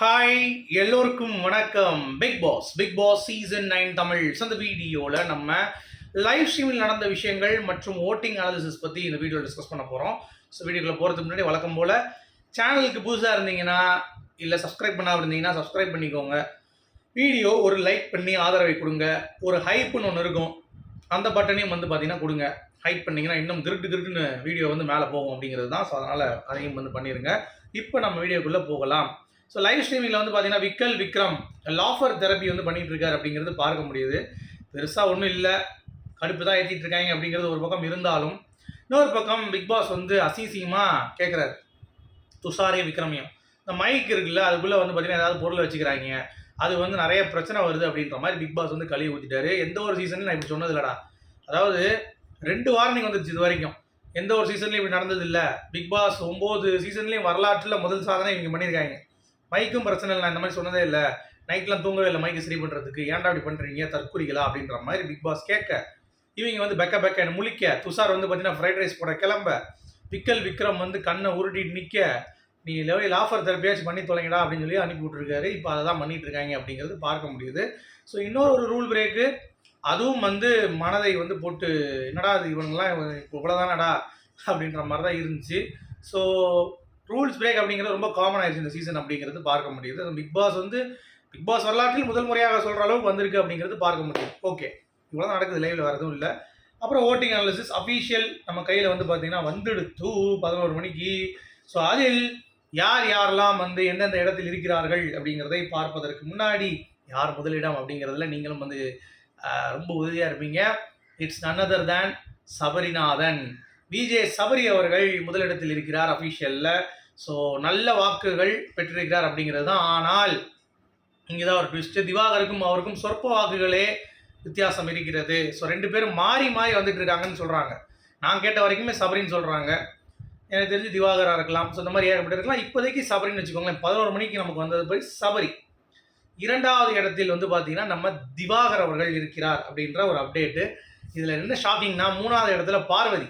Hi எல்லோருக்கும் வணக்கம். Bigg Boss Bigg Boss season nine Tamil அந்த வீடியோவில் நம்ம லைவ் ஸ்ட்ரீமில் நடந்த விஷயங்கள் மற்றும் ஓட்டிங் அனாலிசிஸ் பற்றி இந்த வீடியோவில் டிஸ்கஸ் பண்ண போகிறோம் ஸோ வீடியோக்குள்ளே போகிறதுக்கு முன்னாடி வழக்கம் போல் சேனலுக்கு புதுசாக இருந்தீங்கன்னா இல்லை சப்ஸ்கிரைப் பண்ணாமல் இருந்தீங்கன்னா சப்ஸ்கிரைப் பண்ணிக்கோங்க. வீடியோ ஒரு லைக் பண்ணி ஆதரவை கொடுங்க. ஒரு ஹைப்புன்னு ஒன்று இருக்கும். அந்த பட்டனையும் வந்து பார்த்தீங்கன்னா கொடுங்க. ஹைப் பண்ணிங்கன்னா இன்னும் கிருட்டு கிருட்டுன்னு வீடியோ வந்து மேலே போகும் அப்படிங்கிறது தான். ஸோ அதனால் அதையும் வந்து பண்ணிடுங்க இப்போ நம்ம வீடியோக்குள்ளே போகலாம். ஸோ லைவ் ஸ்ட்ரீமிங்கில் வந்து பார்த்தீங்கன்னா விக்கல் விக்ரம் லாஃபர் தெரப்பி வந்து பண்ணிட்டு இருக்காரு அப்படிங்கிறது பார்க்க முடியுது. பெருசாக ஒன்றும் இல்லை. கடுப்பு தான் ஏற்றிட்டு இருக்காங்க அப்படிங்கிறது ஒரு பக்கம் இருந்தாலும் இன்னொரு பக்கம் பிக் பாஸ் வந்து அசிசியமாக கேட்குறாரு துஷாரே விக்ரமையும். இந்த மைக் இருக்குல்ல அதுக்குள்ளே வந்து பார்த்தீங்கன்னா ஏதாவது பொருளை வச்சுக்கிறாங்க. அது வந்து நிறைய பிரச்சனை வருது அப்படின்ற மாதிரி பிக் பாஸ் வந்து கழுவி ஊற்றிட்டாரு எந்த ஒரு சீசன்லையும் நான் இப்படி சொன்னது இல்லடா. அதாவது ரெண்டு வார்னிங் வந்துருச்சு இது வரைக்கும். எந்த ஒரு சீசன்லையும் இப்படி நடந்தது இல்லை. பிக் பாஸ் ஒம்பது சீசன்லேயும் வரலாற்றில் முதல் சாதனை இவங்க பண்ணியிருக்காங்க. மைக்கும் பிரச்சனை இல்லை நான் இந்த மாதிரி சொன்னதே இல்லை. நைட்லாம் தூங்கவே இல்லை மைக்கு சரி பண்ணுறதுக்கு ஏன்டா இப்படி பண்ணுறீங்க தற்கொலைகளா? அப்படின்ற மாதிரி பிக் பாஸ் கேட்க இவங்க வந்து பெக்க பெக்க முழிக்க துஷார் வந்து பார்த்தீங்கன்னா ஃப்ரைட் ரைஸ் போட கிளம்ப. பிக்கல் விக்ரம் வந்து கண்ணை உருட்டிட்டு நிற்க நீ லெவல் ஆஃபர் தெரப்பியாச்சும் பண்ணி தொலைங்கடா அப்படின்னு சொல்லி அனுப்பி விட்டுருக்காரு. இப்போ அதை தான் பண்ணிட்டு இருக்காங்க அப்படிங்கிறது பார்க்க முடியுது. ஸோ இன்னொரு ஒரு ரூல் பிரேக்கு அதுவும் வந்து மனதை வந்து போட்டு என்னடா அது இவனுங்களாம் இப்போ இவ்வளோதானடா அப்படின்ற மாதிரி தான் இருந்துச்சு. ஸோ ரூல்ஸ் பிரேக் அப்படிங்கிறது ரொம்ப காமன் ஆயிடுச்சு இந்த சீசன் அப்படிங்கிறது பார்க்க முடியுது. பிக் பாஸ் வந்து பிக் பாஸ் வரலாற்றில் முதல் முறையாக சொல்கிற அளவுக்கு வந்திருக்கு அப்படிங்கிறது பார்க்க முடியுது. ஓகே இவ்வளோ நடக்குது. லைவில் வரதும் இல்லை. அப்புறம் ஓட்டிங் அனாலிசிஸ் அஃபீஷியல் நம்ம கையில் வந்து பார்த்தீங்கன்னா வந்துடுத்து பதினோரு மணிக்கு. ஸோ அதில் யார் யாரெல்லாம் வந்து எந்தெந்த இடத்தில் இருக்கிறார்கள் அப்படிங்கிறதை பார்ப்பதற்கு முன்னாடி யார் முதலிடம் அப்படிங்கிறதுல நீங்களும் வந்து ரொம்ப உதவியாக இருப்பீங்க. It's none then Sabarinathan. VJ Sabari அவர்கள் முதலிடத்தில் இருக்கிறார் அஃபீஷியலில் ஸோ நல்ல வாக்குகள் பெற்றிருக்கிறார் அப்படிங்கிறது தான். ஆனால் இங்கே தான் ஒரு ட்விஸ்ட்டு திவாகருக்கும் அவருக்கும் சொற்ப வாக்குகளே வித்தியாசம் இருக்கிறது. ஸோ ரெண்டு பேரும் மாறி மாறி வந்துட்டு இருக்காங்கன்னு சொல்கிறாங்க நான் கேட்ட வரைக்குமே சபரின்னு சொல்கிறாங்க எனக்கு தெரிஞ்சு திவாகராக இருக்கலாம். ஸோ இந்த மாதிரி ஏகப்பட்டு இருக்கலாம். இப்போதைக்கு சபரின்னு வச்சுக்கோங்களேன். பதினோரு மணிக்கு நமக்கு வந்தது போய் சபரி. இரண்டாவது இடத்தில் வந்து பார்த்தீங்கன்னா நம்ம திவாகர் அவர்கள் இருக்கிறார் அப்படின்ற ஒரு அப்டேட்டு இதில் என்ன ஷாக்கிங்னா மூணாவது இடத்துல பார்வதி.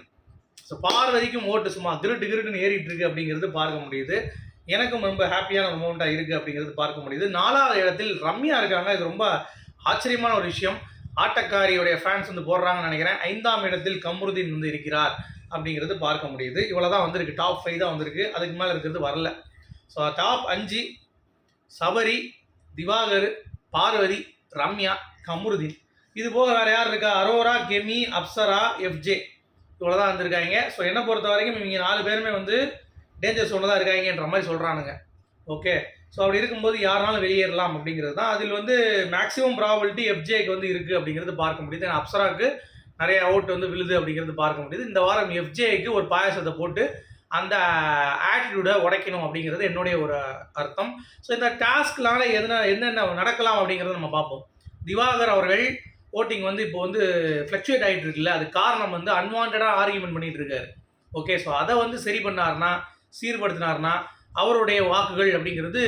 ஸோ பார்வதிக்கும் ஓட்டு சும்மா திருட்டு கிருட்டுன்னு ஏறிட்டு இருக்கு அப்படிங்கிறது பார்க்க முடியுது. எனக்கும் ரொம்ப ஹாப்பியான ஒரு மூமெண்ட்டாக இருக்குது அப்படிங்கிறது பார்க்க முடியுது. நாலாவது இடத்தில் ரம்யா இருக்காங்க. இது ரொம்ப ஆச்சரியமான ஒரு விஷயம். ஆட்டக்காரியுடைய ஃபேன்ஸ் வந்து போடுறாங்கன்னு நினைக்கிறேன். ஐந்தாம் இடத்தில் கமருதீன் வந்து இருக்கிறார் அப்படிங்கிறது பார்க்க முடியுது. இவ்வளோ தான் வந்திருக்கு. டாப் ஃபைவ் தான் வந்திருக்கு. அதுக்கு மேலே இருக்கிறது வரல. ஸோ டாப் அஞ்சு சபரி திவாகர் பார்வதி ரம்யா கமருதீன். இது போக வேறு யார் இருக்கா? Aurora Kemy Apsara FJ. இவ்வளோ தான் வந்திருக்காங்க. ஸோ என்னை பொறுத்த வரைக்கும் இவங்க நாலு பேருமே வந்து டேஞ்சர் சோனில் தான் இருக்காங்கன்ற மாதிரி சொல்கிறானுங்க ஓகே ஸோ அப்படி இருக்கும்போது யாருனாலும் வெளியேறலாம் அப்படிங்கிறது தான். அதில் வந்து மேக்ஸிமம் ப்ராபபிலிட்டி எஃப்ஜேக்கு வந்து இருக்குது அப்படிங்கிறது பார்க்க முடியுது. ஏன்னா அப்சராவுக்கு நிறைய அவுட் வந்து விழுது அப்படிங்கிறது பார்க்க முடியுது. இந்த வாரம் எஃப்ஜேக்கு ஒரு பாயாசத்தை போட்டு அந்த ஆட்டிடியூடை உடைக்கணும் அப்படிங்கிறது என்னுடைய ஒரு அர்த்தம். ஸோ இந்த டாஸ்க்னால எதுனா என்னென்ன நடக்கலாம் அப்படிங்கிறத நம்ம பார்ப்போம். திவாகர் அவர்கள் ஓட்டிங் வந்து இப்போ வந்து ஃப்ளக்சுவேட் ஆகிட்டு இருக்குல்ல அது காரணம் வந்து அன்வான்டாக ஆர்கியூமெண்ட் பண்ணிட்டு இருக்காரு ஓகே ஸோ அதை வந்து சரி பண்ணாருன்னா சீர்படுத்தினார்னா அவருடைய வாக்குகள் அப்படிங்கிறது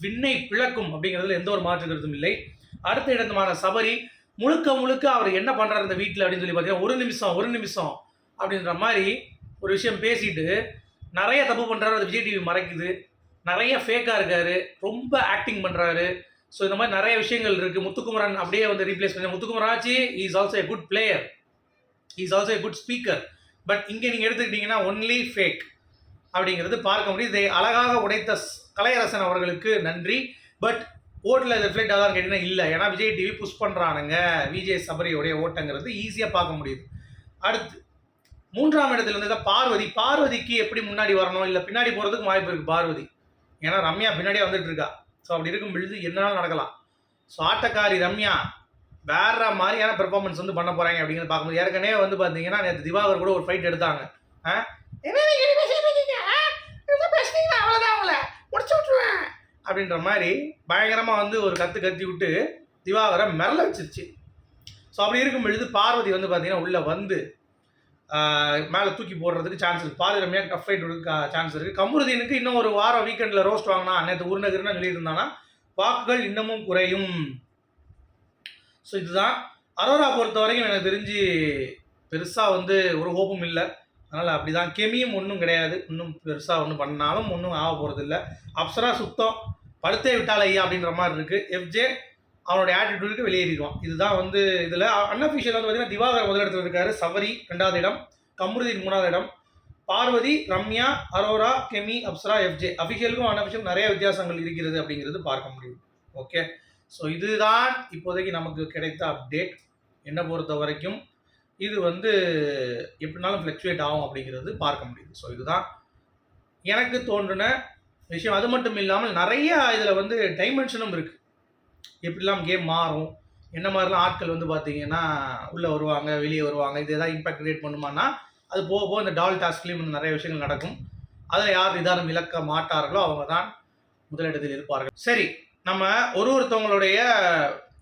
விண்ணை பிளக்கும் அப்படிங்கிறதுல எந்த ஒரு மாற்று கருத்தும் இல்லை. அடுத்த இடத்துமான சபரி முழுக்க முழுக்க அவர் என்ன பண்ணுறாரு இந்த வீட்டில் அப்படின்னு சொல்லி பார்த்தீங்கன்னா ஒரு நிமிஷம் ஒரு நிமிஷம் அப்படின்ற மாதிரி ஒரு விஷயம் பேசிட்டு நிறைய தப்பு பண்ணுறாரு அது விஜய் டிவி மறைக்குது. நிறைய ஃபேக்காக இருக்காரு ரொம்ப ஆக்டிங் பண்ணுறாரு ஸோ இந்த மாதிரி நிறைய விஷயங்கள் இருக்குது முத்துக்குமரன் அப்படியே வந்து ரீப்ளேஸ் பண்ணி முத்துக்குமராச்சி is also a good player is also a good speaker but இங்கே நீங்கள் எடுத்துக்கிட்டிங்கன்னா ஒன்லி ஃபேக் அப்படிங்கிறது பார்க்க முடியுது இதை அழகாக உடைத்த கலையரசன் அவர்களுக்கு நன்றி. பட் ஓட்டில் ரிஃப்ளெக்ட் ஆகான்னு கேட்டிங்கன்னா இல்லை. ஏன்னா விஜய் டிவி புஷ் பண்ணுறானுங்க விஜய் சபரியோடைய ஓட்டங்கிறது ஈஸியாக பார்க்க முடியுது. அடுத்து மூன்றாம் இடத்துல வந்து தான் பார்வதி. பார்வதிக்கு எப்படி முன்னாடி வரணும்? இல்லை பின்னாடி போகிறதுக்கு வாய்ப்பு இருக்குது பார்வதி. ஏன்னா ரம்யா பின்னாடியே வந்துட்டு இருக்கா. ஸோ அப்படி இருக்கும் பொழுது என்னனாலும் நடக்கலாம். ஸோ ஆட்டக்காரி ரம்யா வேற மாதிரியான பெர்ஃபார்மன்ஸ் வந்து பண்ண போகிறாங்க அப்படிங்கிறது பார்க்கும்போது ஏற்கனவே வந்து பார்த்தீங்கன்னா நேற்று திவாகர் கூட ஒரு ஃபைட் எடுத்தாங்க. ஆ? என்ன நீங்க முடிச்சு அப்படின்ற மாதிரி பயங்கரமாக வந்து ஒரு கத்து கத்தி விட்டு திவாகரை மிரள வச்சிருச்சு. ஸோ அப்படி இருக்கும் பொழுது பார்வதி வந்து பார்த்தீங்கன்னா உள்ளே வந்து மேலே தூக்கி போடுறதுக்கு சான்ஸ் இருக்குது பாதி ரம்யா டஃப் ஃபைட் சான்ஸ் இருக்குது கமருதீனுக்கு இன்னும் ஒரு வாரம் வீக்கெண்டில் ரோஸ்ட் வாங்கினா நேற்று உருநகர்னு சொல்லிட்டு இருந்தானா வாக்குகள் இன்னமும் குறையும். ஸோ இதுதான். அரோரா பொறுத்த வரைக்கும் எனக்கு தெரிஞ்சு பெருசாக வந்து ஒரு ஹோப்பும் இல்லை. அதனால் அப்படி தான் கெமியும் ஒன்றும் கிடையாது. இன்னும் பெருசாக ஒன்றும் பண்ணாலும் ஒன்றும் ஆக போகிறது இல்லை அப்சரா சுத்தம். படுத்தே விட்டால் ஐயா அப்படின்ற மாதிரி இருக்குது எஃப்ஜே அவனுடைய ஆட்டிடியூடுக்கு வெளியேறிடுவான். இதுதான் வந்து இதில் அன்அஃபிஷியல் வந்து பார்த்தீங்கன்னா திவாகர் முதலிடத்தில் இருக்காரு. சவரி ரெண்டாவது இடம் கம்ருதீன் மூணாவது இடம் பார்வதி ரம்யா அரோரா கெமி அப்சரா எஃப்ஜே. அஃபிஷியலுக்கும் அன்அஃபிஷியல் நிறைய வித்தியாசங்கள் இருக்கிறது அப்படிங்கிறது பார்க்க முடியும். ஓகே ஸோ இதுதான் இப்போதைக்கு நமக்கு கிடைத்த அப்டேட் என்னை பொறுத்த வரைக்கும் இது வந்து எப்படினாலும் ஃப்ளக்சுவேட் ஆகும் அப்படிங்கிறது பார்க்க முடியுது. ஸோ இதுதான் எனக்கு தோன்றின விஷயம். அது மட்டும் இல்லாமல் நிறைய இதில் வந்து டைமென்ஷனும் இருக்குது எப்படிலாம் கேம் மாறும் என்ன மாதிரிலாம் ஆட்கள் வந்து பார்த்தீங்கன்னா உள்ளே வருவாங்க வெளியே வருவாங்க இது எதாவது இம்பாக்ட் கிரியேட் பண்ணுமானா அது போக போக இந்த டால் டாஸ்க்லேயும் வந்து நிறைய விஷயங்கள் நடக்கும். அதில் யார் நிதானம் இழக்க மாட்டார்களோ அவங்க தான் முதலிடத்தில் இருப்பார்கள். சரி நம்ம ஒரு ஒருத்தவங்களுடைய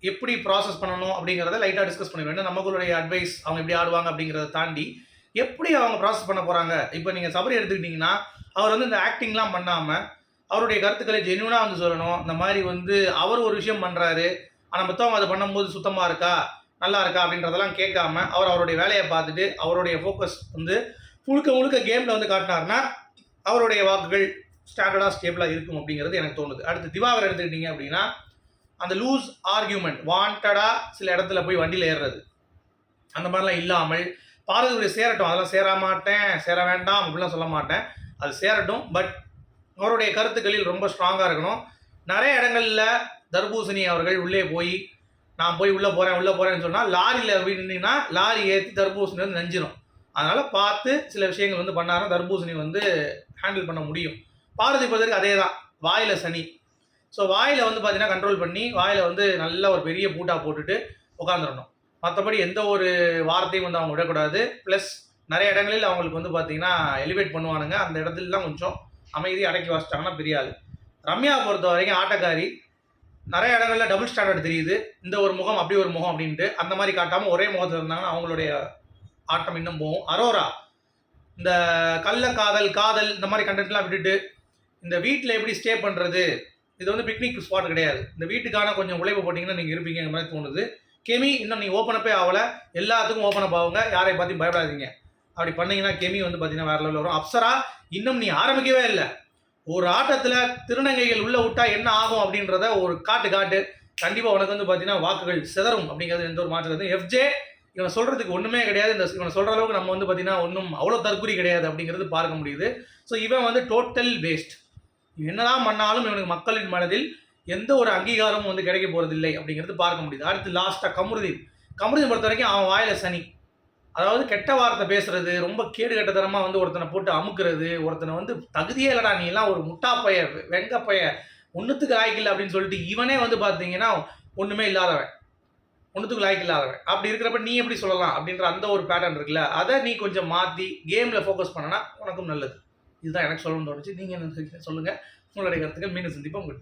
எப்படி ப்ராசஸ் பண்ணணும் அப்படிங்கிறத லைட்டாக டிஸ்கஸ் பண்ண வேண்டும் நம்மளுடைய அட்வைஸ் அவங்க எப்படி ஆடுவாங்க அப்படிங்கிறத தாண்டி எப்படி அவங்க ப்ராசஸ் பண்ண போகிறாங்க இப்போ நீங்கள் சபரி எடுத்துக்கிட்டிங்கன்னா அவர் வந்து இந்த ஆக்டிங்லாம் பண்ணாமல் அவருடைய கருத்துக்களை ஜென்யூனாக வந்து சொல்லணும். இந்த மாதிரி வந்து அவர் ஒரு விஷயம் பண்ணுறாரு ஆனால் மற்றவங்க அதை பண்ணும்போது சுத்தமாக இருக்கா? நல்லா இருக்கா? அப்படின்றதெல்லாம் கேட்காம அவர் அவருடைய வேலையை பார்த்துட்டு அவருடைய ஃபோக்கஸ் வந்து முழுக்க முழுக்க கேமில் வந்து காட்டினாருன்னா அவருடைய வாக்குகள் ஸ்டாண்டர்டாக ஸ்டேபிளாக இருக்கும் அப்படிங்கிறது எனக்கு தோணுது. அடுத்து திவாகர் எடுத்துக்கிட்டீங்க அப்படின்னா அந்த லூஸ் ஆர்கியூமெண்ட் வாண்டடாக சில இடத்துல போய் வண்டியில் ஏறுறது. அந்த மாதிரிலாம் இல்லாமல் பாரதியுடைய சேரட்டும். அதெல்லாம் சேர மாட்டேன் சேர வேண்டாம் அப்படிலாம் சொல்ல மாட்டேன். அது சேரட்டும் பட் அவருடைய கருத்துக்களில் ரொம்ப ஸ்ட்ராங்காக இருக்கணும். நிறைய இடங்களில் தர்பூசணி அவர்கள் உள்ளே போய் நான் போய் உள்ளே போகிறேன் உள்ளே போகிறேன்னு சொன்னால் லாரியில் நின்னா லாரி ஏற்றி தர்பூசணி வந்து நெஞ்சிடும் அதனால் பார்த்து சில விஷயங்கள் வந்து பண்ணாருன்னா தர்பூசணி வந்து ஹேண்டில் பண்ண முடியும். பாரதி பதற்கு அதே தான் வாயில் சனி. ஸோ வாயில் வந்து பார்த்தீங்கன்னா கண்ட்ரோல் பண்ணி வாயில் வந்து நல்ல ஒரு பெரிய பூட்டாக போட்டுட்டு உட்காந்துடணும் மற்றபடி எந்த ஒரு வார்த்தையும் வந்து அவங்க விடக்கூடாது. ப்ளஸ் நிறைய இடங்களில் அவங்களுக்கு வந்து பார்த்திங்கன்னா எலிவேட் பண்ணுவானுங்க. அந்த இடத்துலலாம் கொஞ்சம் அமைதி அடக்கி வச்சிட்டாங்கன்னா பெரிய ஆள். ரம்யா பொறுத்த வரைக்கும் ஆட்டக்காரி. நிறைய இடங்கள்ல டபுள் ஸ்டாண்டர்ட் தெரியுது. இந்த ஒரு முகம் அப்படி ஒரு முகம் அப்படின்ட்டு அந்த மாதிரி காட்டாமல் ஒரே முகத்தில் இருந்தாங்கன்னா அவங்களுடைய ஆட்டம் இன்னும் போகும். அரோரா இந்த கள்ள காதல் காதல் இந்த மாதிரி கண்டென்ட்லாம் விட்டுட்டு இந்த வீட்டில் எப்படி ஸ்டே பண்ணுறது இது வந்து பிக்னிக் ஸ்பாட் கிடையாது. இந்த வீட்டுக்கான கொஞ்சம் உழைப்பு போட்டிங்கன்னா நீங்கள் இருப்பீங்க மாதிரி தோணுது. கெமி இன்னும் நீங்கள் ஓப்பன் அப்பே ஆகலை. எல்லாத்துக்கும் ஓப்பன் அப் ஆகுங்க. யாரை பற்றியும் பயப்படாதீங்க. அப்படி பண்ணீங்கன்னா கெமி வந்து பார்த்தீங்கன்னா வேற லெவலில் வரும். அப்சரா இன்னும் நீ ஆரம்பிக்கவே இல்லை. ஒரு ஆட்டத்தில் திருநங்கைகள் உள்ளே விட்டா என்ன ஆகும் அப்படின்றத ஒரு காட்டு காட்டு. கண்டிப்பாக உனக்கு வந்து பார்த்தீங்கன்னா வாக்குகள் சிதறும் அப்படிங்கிறது எந்த ஒரு மாற்றம் எஃப்ஜே இவன் சொல்கிறதுக்கு ஒன்றுமே கிடையாது. இந்த இவனை சொல்கிற அளவுக்கு நம்ம வந்து பார்த்தீங்கன்னா ஒன்றும் அவ்வளோ தற்குறி கிடையாது அப்படிங்கிறது பார்க்க முடியுது. ஸோ இவன் வந்து டோட்டல் வேஸ்ட் என்னதான் பண்ணாலும் இவனுக்கு மக்களின் மனதில் எந்த ஒரு அங்கீகாரமும் வந்து கிடைக்க போகிறதில்லை அப்படிங்கிறது பார்க்க முடியுது. அடுத்து லாஸ்ட்டாக கமருதீன். கமருதீன் பொறுத்த வரைக்கும் அவன் வாயில சனி. அதாவது கெட்ட வார்த்தை பேசுறது ரொம்ப கேடு கெட்டத்தனமாக வந்து ஒருத்தனை போட்டு அமுக்குறது ஒருத்தனை வந்து தகுதியே இல்லடா நீ எல்லாம் ஒரு முட்டா பைய வெங்க பைய ஒன்றுத்துக்கு லாய்க்கில்லை அப்படின்னு சொல்லிட்டு இவனே வந்து பார்த்தீங்கன்னா ஒன்றுமே இல்லாதவன். ஒன்றுத்துக்கு லாய்க்கு இல்லாதவன். அப்படி இருக்கிறப்ப நீ எப்படி சொல்லலாம் அப்படின்ற அந்த ஒரு பேட்டர்ன் இருக்குல்ல அதை நீ கொஞ்சம் மாற்றி கேமில் ஃபோக்கஸ் பண்ணனா உனக்கும் நல்லது. இதுதான் எனக்கு சொல்லணும்னு தோணுச்சு. நீங்கள் என்ன சொல்லுங்கள் உங்களுடைய கருத்துக்கள் மீண்டும் சந்திப்போம். உங்களுக்கு